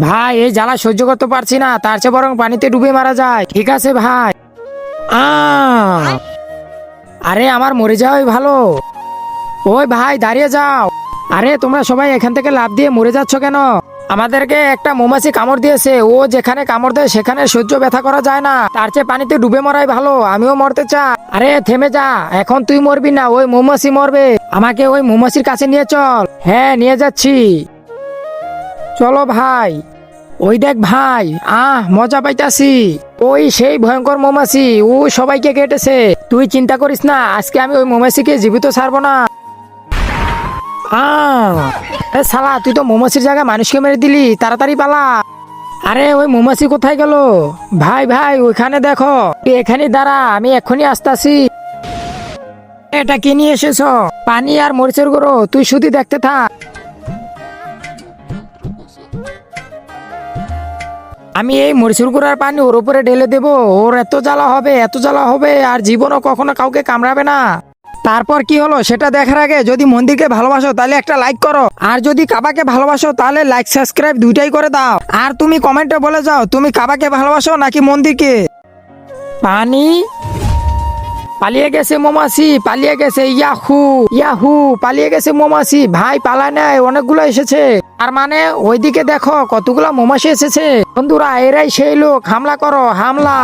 ভাই, এই জ্বালা সহ্য করতে পারছি না। তার চেয়ে বরং পানিতে ডুবে মারা যায়। ঠিক আছে ভাই। আরে, আমার মরে যাওয়াই ভালো। ওই ভাই, দাঁড়িয়ে যাও। আরে, তোমরা সবাই এখান থেকে লাভ দিয়ে মরে যাচ্ছ কেন? আমাদেরকে একটা মৌমাছি কামড় দিয়েছে, ও যেখানে কামড় দেয় সেখানে সহ্য ব্যথা করা যায় না। তার চেয়ে পানিতে ডুবে মরাই ভালো, আমিও মরতে চাই। আরে, থেমে যা, এখন তুই মরবি না, ওই মৌমাছি মরবে। আমাকে ওই মৌমাছির কাছে নিয়ে চল। হ্যাঁ নিয়ে যাচ্ছি। চলো ভাই। ওই দেখ ভাই, আহ, মজা পাইতাছি। ওই সেই ভয়ঙ্কর মৌমাছি, ও সবাইকে কেটেছে। তুই চিন্তা করিস না, আজকে আমি ওই মৌমাছিকে জীবিত ছাড়বো না। এ শালা, তুই তো মৌমাছির জায়গায় মানুষকে মেরে দিলি, তাড়াতাড়ি পালা। আরে, ওই মৌমাছি কোথায় গেল? ভাই ভাই, ওইখানে দেখো। এখানে দাঁড়া, আমি এক্ষুনি আসতাছি। এটা কি নিয়ে এসেছ? পানি আর মরিচের গুঁড়ো, তুই শুধু দেখতে থাক। আমি এই মরিচুর গুঁড়ার পানি ওর উপরে ঢেলে দেব, ওর এত জ্বালা হবে, এত জ্বালা হবে, আর জীবনও কখনো কাউকে কামড়াবে না। তারপর কি হলো সেটা দেখার আগে যদি মন্দিরকে ভালোবাসো তাহলে একটা লাইক করো। আর যদি কাবাকে ভালোবাসো তাহলে লাইক সাবস্ক্রাইব দুইটাই করে দাও। আর তুমি কমেন্টে বলে যাও, তুমি কাবাকে ভালোবাসো নাকি মন্দিরকে? পানি? পালিয়ে গেছে মৌমাছি, পালিয়ে গেছে ইয়াহু ইয়াহু, পালিয়ে গেছে মৌমাছি। ভাই পালায় নাই, অনেকগুলো এসেছে। আর মানে ওইদিকে দেখো কতগুলো মৌমাছি এসেছে। বন্ধুরা, এরাই সেই লোক, হামলা করো, হামলা।